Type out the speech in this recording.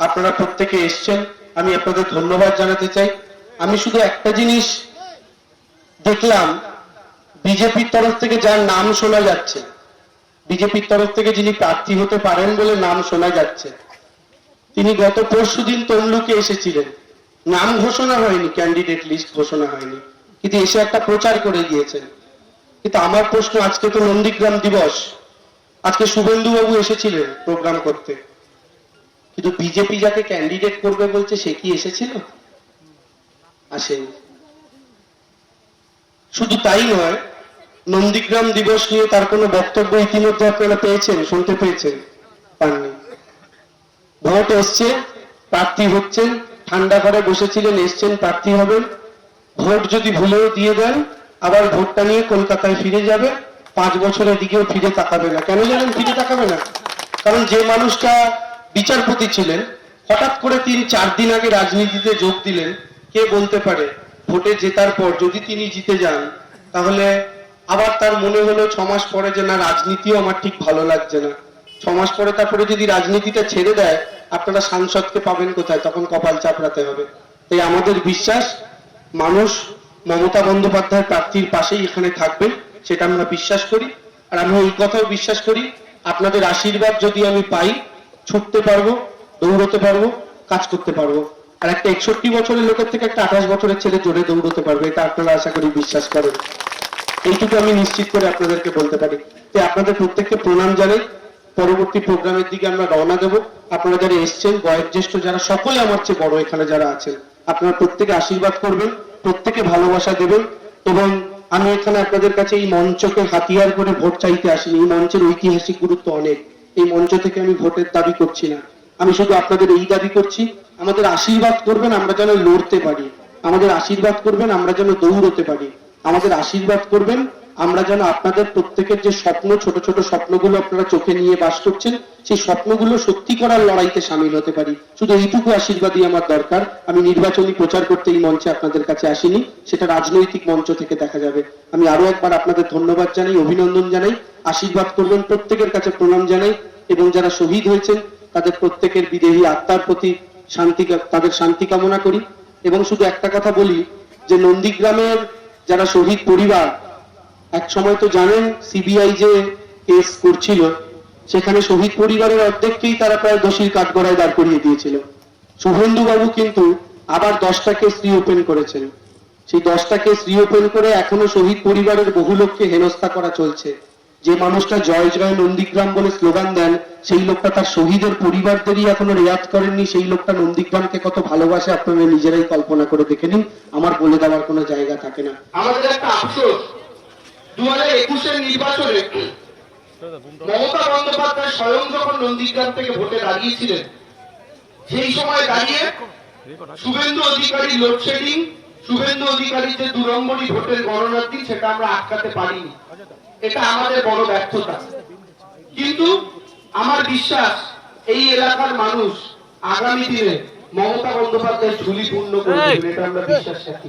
আপনারা প্রত্যেকে এসছেন। আমি আপনাদের ধন্যবাদ জানাতে চাই। আমি শুধু একটা জিনিস দেখলাম, বিজেপির তরফ থেকে যার নাম শোনা যাচ্ছে, বিজেপির তরফ থেকে যিনি প্রার্থী হতে পারেন বলে নাম শোনা যাচ্ছে, তিনি গত পরশুদিন তমলুকে এসেছিলেন। নাম ঘোষণা হয়নি ক্যান্ডিডেট লিস্ট ঘোষণা হয়নি, কিন্তু এসে একটা প্রচার করে গিয়েছেন কিন্তু আমার প্রশ্ন, আজকে তো নন্দীগ্রাম দিবস, আজকে শুভেন্দু বাবু এসেছিলেন প্রোগ্রাম করতে। কিন্তু বিজেপি যাকে ক্যান্ডিডেট করবে বলছে, সে কি এসেছিল? আসেনি শুধু তাই নয়, নন্দীগ্রাম দিবস নিয়ে তার কোনো বক্তব্য ইতিমধ্যে আপনারা পেয়েছেন, শুনতে পেয়েছেন, পাননি। ভোট এসছে, প্রার্থী হচ্ছেন, ঠান্ডা ঘরে বসেছিলেন, এসছেন, প্রার্থী হবেন। ভোট যদি ভুলেও দিয়ে দেন, আবার ভোটটা নিয়ে কলকাতায় ফিরে যাবে, পাঁচ বছরের দিকেও ফিরে তাকাবে না। কেন জানেন ফিরে তাকাবে না? কারণ যে মানুষটা বিচারপতি ছিলেন। হঠাৎ করে তিনি চার দিন আগে রাজনীতিতে যোগ দিলেন। কে বলতে পারে? ভোটে জেতার পর যদি তিনি জিতে যান, তাহলে আবার তার মনে হলো ছ মাস পরে যে না, রাজনীতিও আমার ঠিক ভালো লাগছে না। ছ মাস পরে তারপরে যদি রাজনীতিটা ছেড়ে দেয়, আপনারা সাংসদকে পাবেন কোথায়? তখন কপাল চাপড়াতে হবে। তাই আমাদের বিশ্বাস, মানুষ মমতা বন্দ্যোপাধ্যায়ের প্রার্থীর পাশেই এখানে থাকবেন, সেটা আমরা বিশ্বাস করি। আর আমি ওই কথাও বিশ্বাস করি, আপনাদের আশীর্বাদ যদি আমি পাই ছুটতে পারব, দৌড়তে পারব, কাজ করতে পারব। আর একটা একষট্টি বছরের লোকের থেকে একটা আঠাশ বছরের ছেলে জোরে দৌড়তে পারবে, এটা আপনারা আশা করি বিশ্বাস করেন। এইটুকু আমি নিশ্চিত করে আপনাদেরকে বলতে পারি। যে আপনাদের প্রত্যেককে প্রণাম জানাই। পরবর্তী প্রোগ্রামের দিকে আমরা রওনা দেব। আপনারা যারা এসছেন বয়োজ্যেষ্ঠ যারা, সকলে আমার চেয়ে বড় এখানে যারা আছেন, আপনারা প্রত্যেকে আশীর্বাদ করবেন, প্রত্যেকে ভালোবাসা দেবেন এবং আমি এখানে আপনাদের কাছে এই মঞ্চকে হাতিয়ার করে ভোট চাইতে আসিনি। এই মঞ্চের ঐতিহাসিক গুরুত্ব অনেক। এই মঞ্চ থেকে আমি ভোটের দাবি করছি না। আমি শুধু আপনাদের এই দাবি করছি, আমাদের আশীর্বাদ করবেন আমরা যেন লড়তে পারি। আমাদের আশীর্বাদ করবেন, আমরা যেন দৌড়তে পারি। আমাদের আশীর্বাদ করবেন আমরা যেন আপনাদের প্রত্যেকের যে স্বপ্ন, ছোট ছোট স্বপ্নগুলো আপনারা চোখে নিয়ে বাস করছেন, সেই স্বপ্নগুলো সত্যি করার লড়াইতে সামিল হতে পারি। শুধু এইটুকু আশীর্বাদই আমার দরকার। আমি নির্বাচনী প্রচার করতে এই মঞ্চে আপনাদের কাছে আসিনি। সেটা রাজনৈতিক মঞ্চ থেকে দেখা যাবে। আমি আরও একবার আপনাদের ধন্যবাদ জানাই, অভিনন্দন জানাই, আশীর্বাদ করবেন প্রত্যেকের কাছে প্রণাম জানাই, এবং যারা শহীদ হয়েছেন, তাদের প্রত্যেকের বিদেহী আত্মার প্রতি শান্তি, তাদের শান্তি কামনা করি। এবং শুধু একটা কথা বলি, যে নন্দীগ্রামের যারা শহীদ পরিবার এক সময় তো জানেন সিবিআই যে কেস করছিল, সেখানে শহীদ পরিবারের অর্ধেককেই তারা প্রায় দোষীর কাঠগড়ায় দাঁড় করিয়ে দিয়েছিল। শুভেন্দু বাবু কিন্তু আবার দশটা কেস রিওপেন করেছেন। সেই দশটা কেস রিওপেন করে এখনও শহীদ পরিবারের বহু লোককে হেনস্থা করা চলছে। যে মানুষটা জয় জয় নন্দীগ্রাম বলে স্লোগান দেন, সেই লোকটা তার শহীদের পরিবারদেরই এখনও রেয়াত করেননি। সেই লোকটা নন্দীগ্রামকে কত ভালোবাসে, আপনারা নিজেরাই কল্পনা করে দেখে নিন। আমার বলে দেওয়ার কোনো জায়গা থাকে না। আমাদের একটা আফসোস। দু নির্বাচনে মমতা বন্দ্যোপাধ্যায় স্বয়ং যখন নন্দীগ্রাম থেকে ভোটে দাঁড়িয়েছিলেন, সেই সময় দাঁড়িয়ে শুভেন্দু অধিকারী লোডশেডিং, শুভেন্দু যে ভোটের দিন, সেটা আমরা আটকাতে পারিনি। এটা আমাদের বড় ব্যর্থতা। কিন্তু আমার বিশ্বাস, এই এলাকার মানুষ আগামী দিনে মমতা বন্দ্যোপাধ্যায় ঝুলি পূর্ণ করবে এটা আমরা বিশ্বাস রাখি।